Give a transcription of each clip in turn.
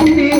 Thank you.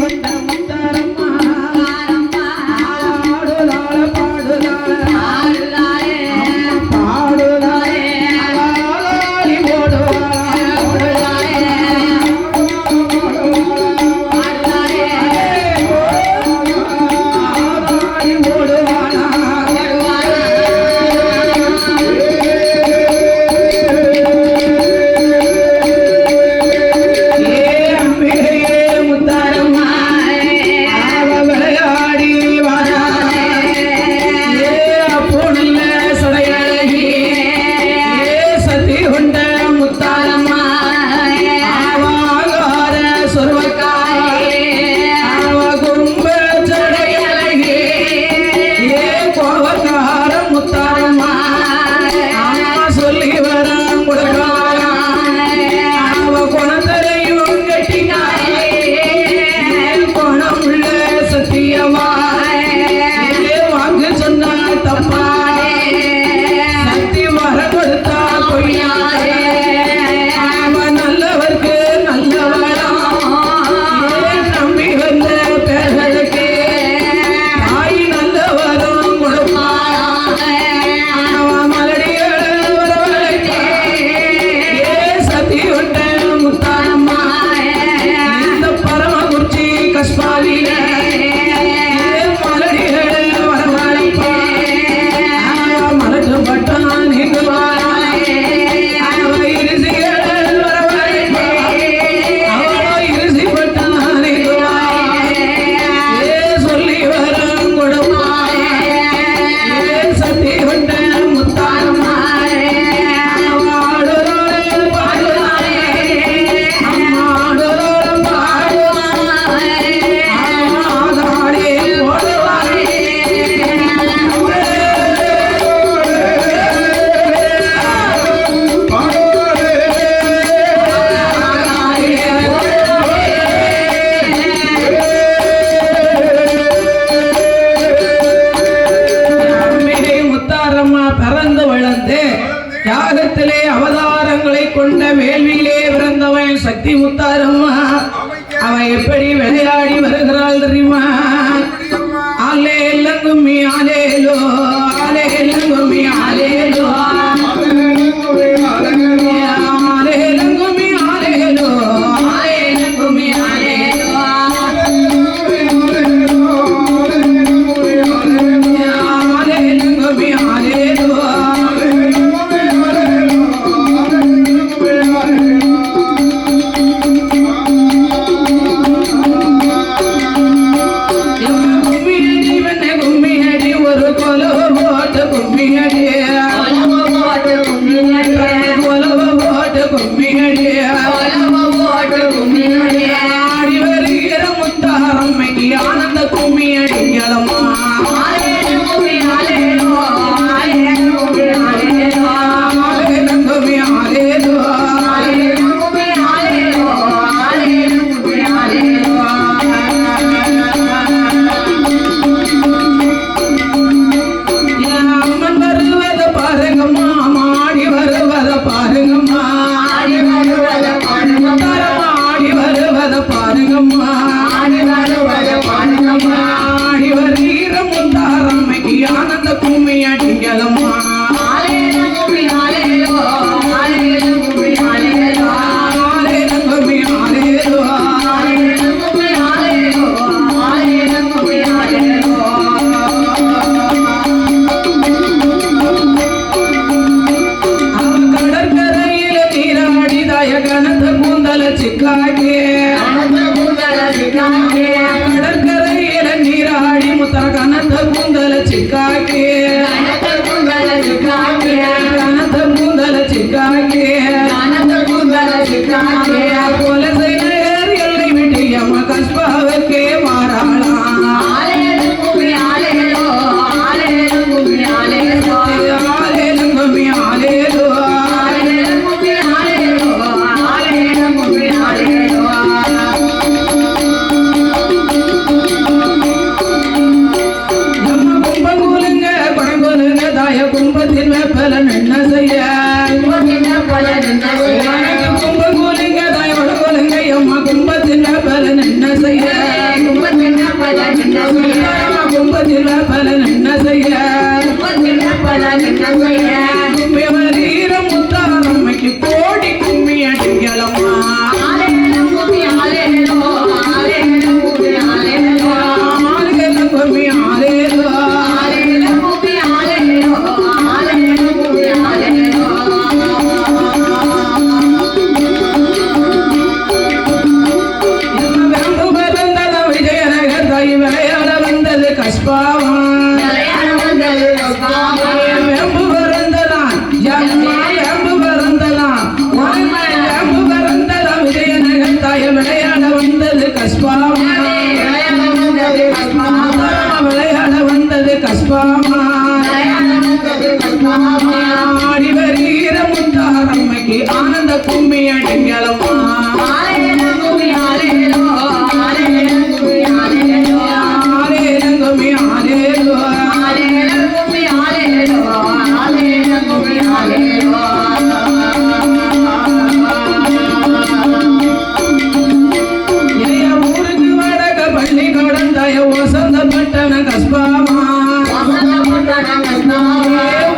बोलो मोट गुम्बिया रे என்ன செய்ய கும்ப கூலிங்க தாயோட கொலுங்க அம்மா கும்பத்தின் பலன் என்ன செய்ய கும்பத்தின் பலன் என்ன செய்ய கும்பத்தின் பலன் என்ன செய்ய கும்பி வரீரம் முத்தாரம் அம்மைக்கு போ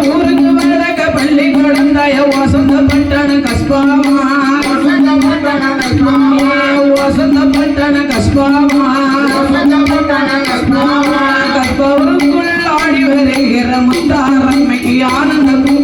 ಊರಿಗೆ ಬರಡಕ ಪಳ್ಳಿ ಕೊಡಂದಾಯ ವಸಂತ ಪಟ್ಟಣ ಕಸ್ಬಾಮ ವಸಂತ ಪಟ್ಟಣ ಕಸ್ಬಾಮ கற்பவருக்குள் ஆடி வருகிற முத்தாரம்மைக்கு ஆனந்த பூ